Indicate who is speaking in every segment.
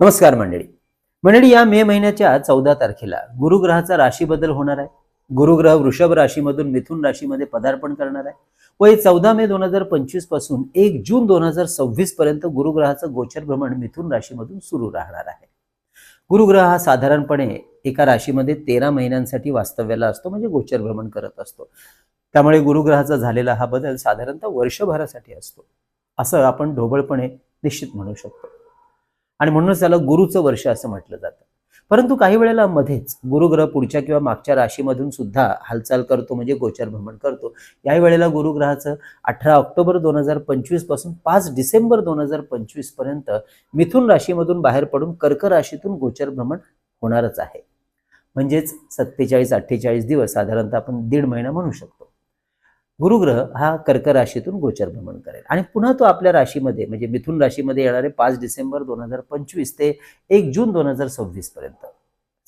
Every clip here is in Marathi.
Speaker 1: नमस्कार मंडळी. मंडळी या मे महिन्याच्या चौदा तारखेला गुरुग्रहाचा राशी बदल होणार आहे. गुरुग्रह वृषभ राशीमधून मिथुन राशीमध्ये पदार्पण करणार आहे. व हे चौदा मे दोन हजार पंचवीसपासून एक जून दोन हजार सव्वीस पर्यंत गुरुग्रहाचं गोचर भ्रमण मिथुन राशीमधून सुरू राहणार आहे. गुरुग्रह हा साधारणपणे एका राशीमध्ये तेरा महिन्यांसाठी वास्तव्याला असतो म्हणजे गोचर भ्रमण करत असतो. त्यामुळे गुरुग्रहाचा झालेला हा बदल साधारणतः वर्षभरासाठी असतो. असं आपण ढोबळपणे निश्चित म्हणू शकतो. आणि म्हणूनच त्याला गुरुचं वर्ष असं म्हटलं जातं. परंतु काही वेळेला मध्येच गुरुग्रह पुढच्या किंवा मागच्या राशीमधून सुद्धा हालचाल करतो म्हणजे गोचर भ्रमण करतो. याही वेळेला गुरुग्रहाचं अठरा ऑक्टोबर दोन हजार पंचवीसपासून पाच डिसेंबर दोन हजार पंचवीसपर्यंत मिथुन राशीमधून बाहेर पडून कर्क राशीतून गोचर भ्रमण होणारच आहे. म्हणजेच सत्तेचाळीस अठ्ठेचाळीस दिवस साधारणतः आपण दीड महिना म्हणू शकतो. गुरुग्रह हा कर्क राशीतून गोचर भ्रमण करेल. आणि पुन्हा तो आपल्या राशीमध्ये म्हणजे मिथुन राशीमध्ये येणारे पाच डिसेंबर दोन हजार पंचवीस ते एक जून दोन हजार सव्वीस पर्यंत.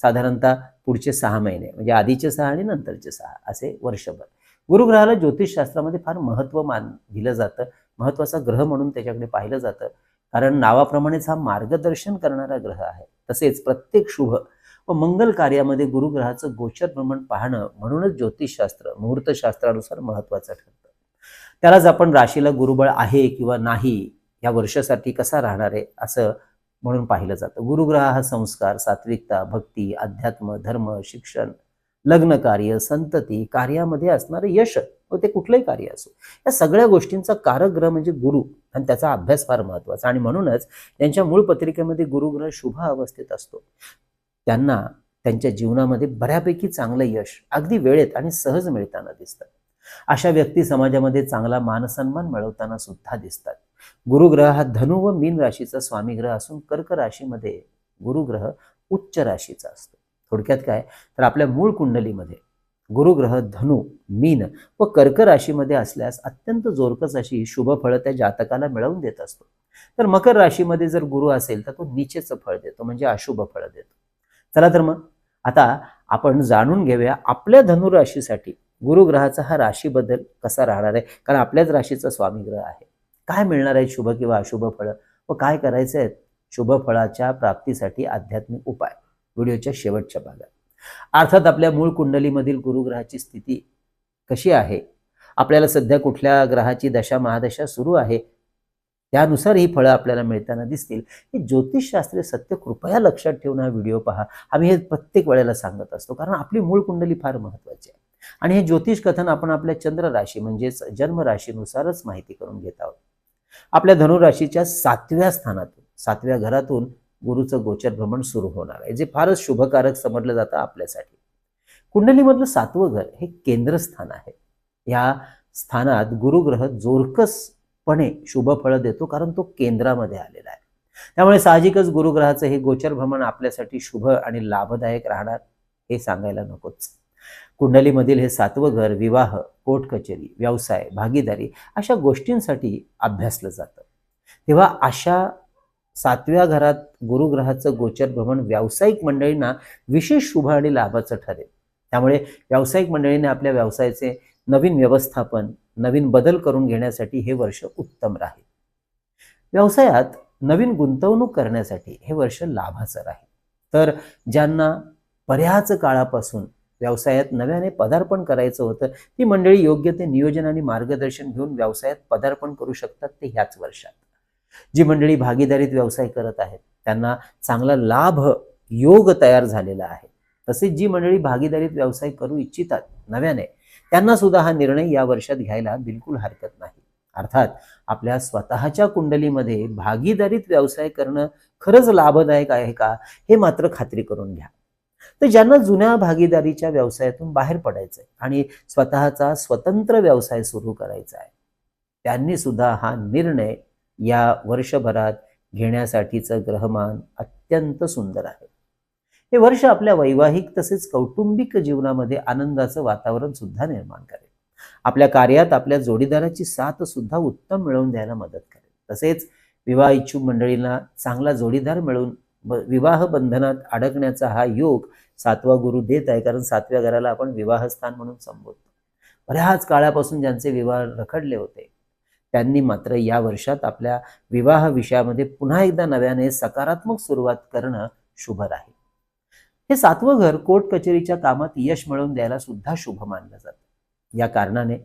Speaker 1: साधारणतः पुढचे सहा महिने म्हणजे आधीचे सहा आणि नंतरचे सहा असे वर्षभर. गुरुग्रहाला ज्योतिषशास्त्रामध्ये फार महत्त्व मान दिलं जातं. महत्त्वाचा ग्रह म्हणून त्याच्याकडे पाहिलं जातं. कारण नावाप्रमाणेच हा मार्गदर्शन करणारा ग्रह आहे. तसेच प्रत्येक शुभ व मंगल कार्यामध्ये गुरुग्रहाचं गोचर भ्रमण पाहणं म्हणूनच ज्योतिषशास्त्र मुहूर्तशास्त्रानुसार महत्वाचं ठरतं. त्यालाच आपण राशीला गुरुबळ आहे किंवा नाही या वर्षासाठी कसा राहणार आहे असं म्हणून पाहिलं जातं. गुरुग्रह हा संस्कार सात्विकता भक्ती अध्यात्म धर्म शिक्षण लग्न कार्य संतती कार्यामध्ये असणारं यश व ते कुठलंही कार्य असो. या सगळ्या गोष्टींचा कारक ग्रह म्हणजे गुरु आणि त्याचा अभ्यास फार महत्त्वाचा आणि म्हणूनच त्यांच्या मूळ पत्रिकेमध्ये गुरुग्रह शुभ अवस्थेत असतो. त्यांना त्यांच्या जीवनामध्ये बऱ्यापैकी चांगलं यश अगदी वेळेत आणि सहज मिळताना दिसतं. अशा व्यक्ती समाजामध्ये चांगला मानसन्मान मिळवताना सुद्धा दिसतात. गुरुग्रह हा धनु व मीन राशीचा स्वामी ग्रह असून कर्क राशीमध्ये गुरुग्रह उच्च राशीचा असतो. थोडक्यात काय? तर आपल्या मूळ कुंडलीमध्ये गुरुग्रह धनु मीन व कर्क राशीमध्ये असल्यास अत्यंत जोरकस अशी शुभ फळं त्या जातकाला मिळवून देत असतो. तर मकर राशीमध्ये जर गुरु असेल तर तो नीचेचं फळ देतो म्हणजे अशुभ फळ देतो. चला तर मग. आता आपण जाणून घेऊया आपल्या धनुराशीसाठी गुरुग्रहाचा हा राशी बदल कसा राहणार आहे? कारण आपल्याच राशीचा स्वामी ग्रह आहे. काय मिळणार आहे शुभ किंवा अशुभ फळं? व काय करायचं आहेत शुभ फळाच्या प्राप्तीसाठी आध्यात्मिक उपाय. व्हिडिओच्या शेवटच्या भागात. अर्थात आपल्या मूळ कुंडलीमधील गुरुग्रहाची स्थिती कशी आहे? आपल्याला सध्या कुठल्या ग्रहाची दशा महादशा सुरू आहे? त्यानुसार ही फळं आपल्याला मिळताना दिसतील. हे ज्योतिषशास्त्रीय सत्य कृपया लक्षात ठेवून हा व्हिडिओ पहा. आम्ही हे प्रत्येक वेळेला सांगत असतो कारण आपली मूळ कुंडली फार महत्वाची आहे. आणि हे ज्योतिष कथन आपण आपल्या चंद्र राशी म्हणजेच जन्म राशीनुसारच माहिती करून घेत आहोत. आपल्या धनुराशीच्या सातव्या स्थानातून सातव्या घरातून गुरुचं गोचर भ्रमण सुरू होणार आहे जे फारच शुभकारक समजलं जातं आपल्यासाठी. कुंडलीमधलं सातवं घर हे केंद्रस्थान आहे. या स्थानात गुरुग्रह जोरकस पणे शुभ फळं देतो कारण तो केंद्रामध्ये आलेला आहे. त्यामुळे साहजिकच गुरुग्रहाचं हे गोचर भ्रमण आपल्यासाठी शुभ आणि लाभदायक राहणार हे सांगायला नकोच. कुंडलीमधील हे सातवं घर विवाह कोर्ट कचेरी व्यवसाय भागीदारी अशा गोष्टींसाठी अभ्यासलं जातं. तेव्हा अशा सातव्या घरात गुरुग्रहाचं गोचर भ्रमण व्यावसायिक मंडळींना विशेष शुभ आणि लाभाचं ठरेल. त्यामुळे व्यावसायिक मंडळींनी आपल्या व्यवसायाचे नवीन व्यवस्थापन नवीन बदल करून घेण्यासाठी हे वर्ष उत्तम राहील. व्यवसायात नवीन गुंतवणूक करण्यासाठी हे वर्ष लाभाचं राहील. तर ज्यांना बऱ्याच काळापासून व्यवसायात नव्याने पदार्पण करायचं होतं ती मंडळी योग्य ते नियोजन आणि मार्गदर्शन घेऊन व्यवसायात पदार्पण करू शकतात ते ह्याच वर्षात. जी मंडळी भागीदारीत व्यवसाय करत आहेत त्यांना चांगला लाभ योग तयार झालेला आहे. तसेच जी मंडळी भागीदारीत व्यवसाय करू इच्छितात नव्याने त्यांना सुद्धा हा निर्णय या वर्षात घ्यायला बिलकुल हरकत नाही. अर्थात आपल्या स्वतःच्या कुंडलीमध्ये भागीदारीत व्यवसाय करणं खरंच लाभदायक आहे का हे मात्र खात्री करून घ्या. तर ज्यांना जुन्या भागीदारीच्या व्यवसायातून बाहेर पडायचंय आणि स्वतःचा स्वतंत्र व्यवसाय सुरू करायचा आहे त्यांनी सुद्धा हा निर्णय या वर्षभरात घेण्यासाठीचं ग्रहमान अत्यंत सुंदर आहे. हे वर्ष आपल्या वैवाहिक तसेच कौटुंबिक जीवनामध्ये आनंदाचं वातावरण सुद्धा निर्माण करेल. आपल्या कार्यात आपल्या जोडीदाराची साथ सुद्धा उत्तम मिळवून द्यायला मदत करेल. तसेच विवाह इच्छुक मंडळींना चांगला जोडीदार मिळवून विवाह बंधनात अडकण्याचा हा योग सातवा गुरु देत आहे. कारण सातव्या घराला आपण विवाहस्थान म्हणून संबोधतो. बऱ्याच काळापासून ज्यांचे विवाह रखडले होते त्यांनी मात्र या वर्षात आपल्या विवाह विषयामध्ये पुन्हा एकदा नव्याने सकारात्मक सुरुवात करणं शुभ राहील. हे सातवं घर कोर्ट कचेरीच्या कामात यश मिळवून द्यायला सुद्धा शुभ मानलं जातं. या कारणाने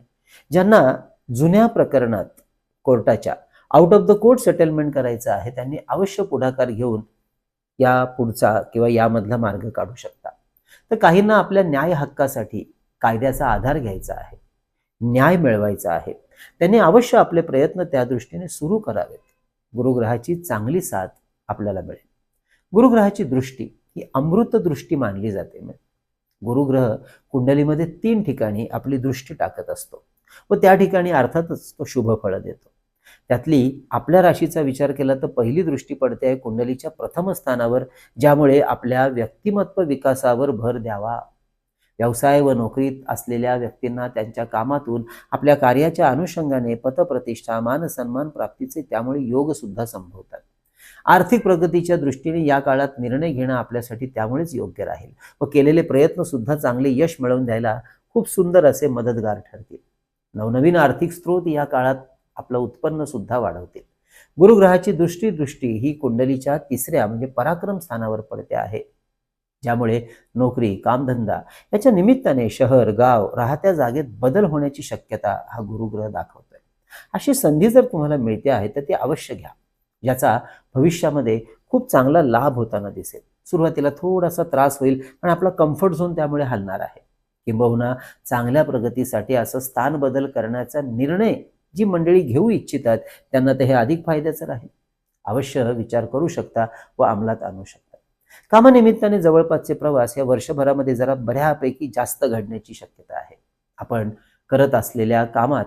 Speaker 1: ज्यांना जुन्या प्रकरणात कोर्टाच्या out of the court settlement करायचं आहे त्यांनी अवश्य पुढाकार घेऊन या पुढचा किंवा यामधला मार्ग काढू शकता. तर काहींना आपल्या न्याय हक्कासाठी कायद्याचा आधार घ्यायचा आहे न्याय मिळवायचा आहे. त्यांनी अवश्य आपले प्रयत्न त्या दृष्टीने सुरू करावेत. गुरुग्रहाची चांगली साथ आपल्याला मिळेल. गुरुग्रहाची दृष्टी ही अमृत दृष्टी मानली जाते. गुरुग्रह कुंडलीमध्ये तीन ठिकाणी आपली दृष्टी टाकत असतो व त्या ठिकाणी अर्थातच तो शुभ फळ देतो. त्यातली आपल्या राशीचा विचार केला तर पहिली दृष्टी पडते आहे कुंडलीच्या प्रथम स्थानावर ज्यामुळे आपल्या व्यक्तिमत्व विकासावर भर द्यावा. व्यवसाय व नोकरीत असलेल्या व्यक्तींना त्यांच्या कामातून आपल्या कार्याच्या अनुषंगाने पतप्रतिष्ठा मान सन्मान प्राप्तीचे त्यामुळे योग सुद्धा संभवतात. आर्थिक प्रगतीच्या दृष्टीने या काळात निर्णय घेणं आपल्यासाठी त्यामुळेच योग्य राहील. व केलेले प्रयत्न सुद्धा चांगले यश मिळवून द्यायला खूप सुंदर असे मदतगार ठरतील. नवनवीन आर्थिक स्रोत या काळात आपलं उत्पन्न सुद्धा वाढवतील. गुरुग्रहाची दृष्टी दृष्टी ही कुंडलीच्या तिसऱ्या म्हणजे पराक्रम स्थानावर पडते आहे. ज्यामुळे नोकरी कामधंदा याच्या निमित्ताने शहर गाव राहत्या जागेत बदल होण्याची शक्यता हा गुरुग्रह दाखवतोय. अशी संधी जर तुम्हाला मिळते आहे तर ती अवश्य घ्या. याचा भविष्यामध्ये खूप चांगला लाभ होताना दिसेल. सुरुवातीला थोडासा त्रास होईल पण आपला कम्फर्ट झोन त्यामुळे हलणार आहे. किंबहुना चांगल्या प्रगतीसाठी असं स्थान बदल करण्याचा निर्णय जी मंडळी घेऊ इच्छितात त्यांना ते हे अधिक फायद्याचं राहील. अवश्य विचार करू शकता व अंमलात आणू शकता. कामानिमित्ताने जवळपासचे प्रवास या वर्षभरामध्ये जरा बऱ्यापैकी जास्त घडण्याची शक्यता आहे. आपण करत असलेल्या कामात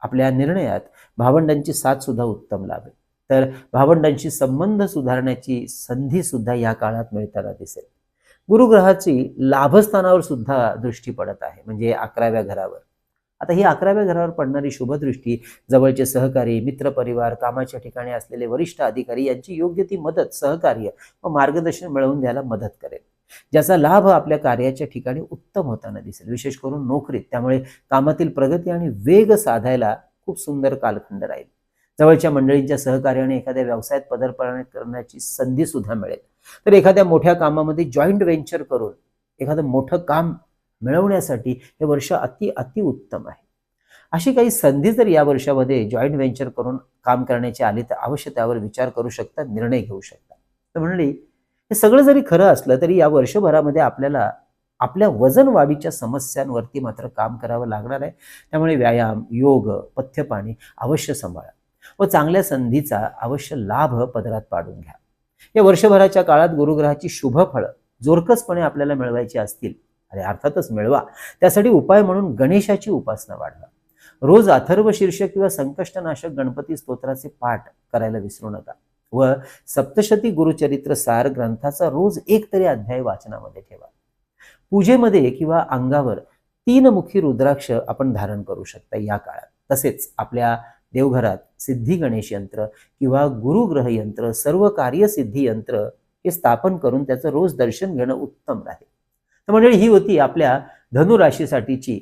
Speaker 1: आपल्या निर्णयात भावंडांची साथ सुद्धा उत्तम लाभेल. तर भावंडांशी संबंध सुधारण्याची संधी सुद्धा या काळात मिळताना दिसेल. गुरुग्रहाची लाभस्थानावर सुद्धा दृष्टी पडत आहे म्हणजे अकराव्या घरावर. आता ही अकराव्या घरावर पडणारी शुभदृष्टी जवळचे सहकारी मित्रपरिवार कामाच्या ठिकाणी असलेले वरिष्ठ अधिकारी यांची योग्य ती मदत सहकार्य व मार्गदर्शन मिळवून द्यायला मदत करेल. ज्याचा लाभ आपल्या कार्याच्या ठिकाणी उत्तम होताना दिसेल. विशेष करून नोकरीत. त्यामुळे कामातील प्रगती आणि वेग साधायला खूप सुंदर कालखंड राहील. जवळच्या मंडळींच्या सहकार्याने एखाद्या व्यवसायात पदार्पण करण्याची संधी सुद्धा मिळेल. तर एखाद्या मोठ्या कामामध्ये जॉईंट व्हेंचर करून एखादं मोठं काम मिळवण्यासाठी हे वर्ष अति अति उत्तम आहे. अशी काही संधी जर या वर्षामध्ये जॉईंट व्हेंचर करून काम करण्याची आली तर अवश्य त्यावर विचार करू शकता निर्णय घेऊ शकता. तर म्हणली हे सगळं जरी खरं असलं तरी या वर्षभरामध्ये आपल्याला आपल्या वजन वाढीच्या समस्यांवरती मात्र काम करावं लागणार आहे. त्यामुळे व्यायाम योग पथ्यपाणी अवश्य सांभाळा. व चांगल्या संधीचा अवश्य लाभ पदरात पाडून घ्या. या वर्षभराच्या काळात गुरुग्रहाची शुभ फळं जोरकसपणे आपल्याला मिळवायची असतील अरे अर्थातच मिळवा. त्यासाठी उपाय म्हणून गणेशाची उपासना वाढवा. रोज अथर्व शीर्षक किंवा संकष्टनाशक गणपती स्तोत्राचे पाठ करायला विसरू नका व सप्तशती गुरुचरित्र सार ग्रंथाचा रोज एक तरी अध्याय वाचनामध्ये ठेवा. पूजेमध्ये किंवा अंगावर तीन मुखी रुद्राक्ष आपण धारण करू शकता या काळात. तसेच आपल्या देवघरात सिद्धी गणेश यंत्र किंवा गुरुग्रह यंत्र सर्व कार्यसिद्धी यंत्र हे स्थापन करून त्याचं रोज दर्शन घेणं उत्तम राहील. तर मंडळी ही होती आपल्या धनुराशीसाठीची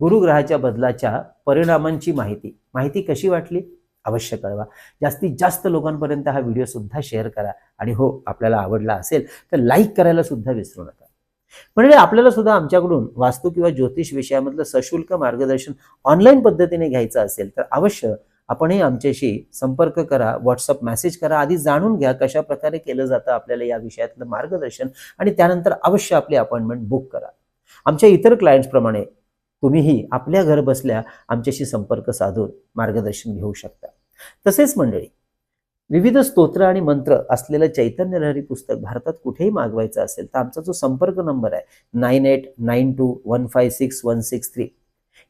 Speaker 1: गुरुग्रहाच्या बदलाच्या परिणामांची माहिती. माहिती कशी वाटली? अवश्य कळवा. जास्तीत जास्त लोकांपर्यंत हा व्हिडिओ सुद्धा शेअर करा. आणि हो आपल्याला आवडला असेल तर लाईक करायला सुद्धा विसरू नका. म्हणजे आपल्याला सुद्धा आमच्याकडून वास्तू किंवा ज्योतिष विषयामधलं सशुल्क मार्गदर्शन ऑनलाईन पद्धतीने घ्यायचं असेल तर अवश्य आपणही आमच्याशी संपर्क करा व्हॉट्सअप मेसेज करा आधी जाणून घ्या कशा प्रकारे केलं जातं आपल्याला या विषयातलं मार्गदर्शन आणि त्यानंतर अवश्य आपली अपॉइंटमेंट बुक करा. आमच्या इतर क्लायंट्सप्रमाणे तुम्हीही आपल्या घर बसल्या आमच्याशी संपर्क साधून मार्गदर्शन घेऊ शकता. तसेच मंडळी विविध स्तोत्र आणि मंत्र असलेलं चैतन्य लहरी पुस्तक भारतात कुठेही मागवायचं असेल तर आमचा जो संपर्क नंबर आहे nine eight nine two one five six one six three.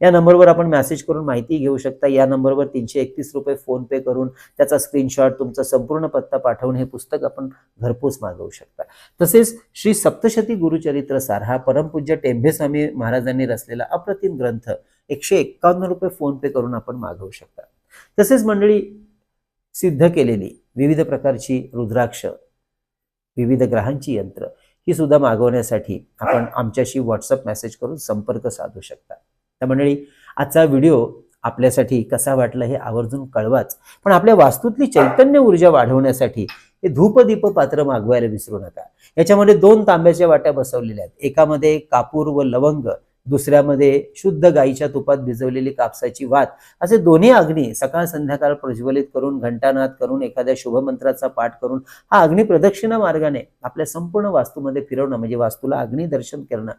Speaker 1: या नंबरवर आपण मेसेज करून माहिती घेऊ शकता. या नंबरवर तीनशे एकतीस रुपये फोन पे करून त्याचा स्क्रीनशॉट तुमचा संपूर्ण पत्ता पाठवून हे पुस्तक आपण घरपोच मागवू शकता. तसेच श्री सप्तशती गुरुचरित्र सार हा परमपूज्य टेंभेस्वामी महाराजांनी रचलेला अप्रतिम ग्रंथ एकशे एक्कावन्न रुपये फोन पे करून आपण मागवू शकता. तसेच मंडळी सिद्ध केलेली विविध प्रकारची रुद्राक्ष विविध ग्रहांची यंत्र ही सुद्धा मागवण्यासाठी आपण आमच्याशी व्हॉट्सअप मेसेज करून संपर्क साधू शकता. त्या मंडळी आजचा व्हिडिओ आपल्यासाठी कसा वाटला हे आवर्जून कळवाच. पण आपल्या वास्तूतली चैतन्य ऊर्जा वाढवण्यासाठी हे धूपदीप पात्र मागवायला विसरू नका. याच्यामध्ये दोन तांब्याच्या वाट्या बसवलेल्या आहेत. एकामध्ये कापूर व लवंग दुसऱ्यामध्ये शुद्ध गाईच्या तुपात भिजवलेली कापसाची वात. असे दोन्ही अग्नी सकाळ संध्याकाळ प्रज्वलित करून घंटानाद करून एखाद्या शुभमंत्राचा पाठ करून हा अग्नी प्रदक्षिणा मार्गाने आपल्या संपूर्ण वास्तूमध्ये फिरवणं म्हणजे वास्तूला अग्नी दर्शन करणं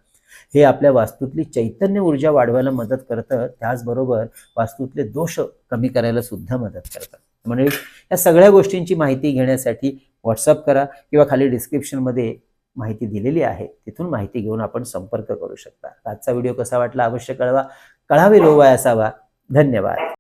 Speaker 1: हे आपल्या वास्तूतली चैतन्य ऊर्जा वाढवायला मदत करतं. त्याचबरोबर वास्तूतले दोष कमी करायला सुद्धा मदत करतं. म्हणजे या सगळ्या गोष्टींची माहिती घेण्यासाठी व्हॉट्सअप करा किंवा खाली डिस्क्रिप्शनमध्ये माहिती दिलेली आहे तिथून माहिती घेऊन आपण संपर्क करू शकता. आजचा व्हिडिओ कसा वाटला अवश्य कळवा. कळावे लोवाय असावा धन्यवाद.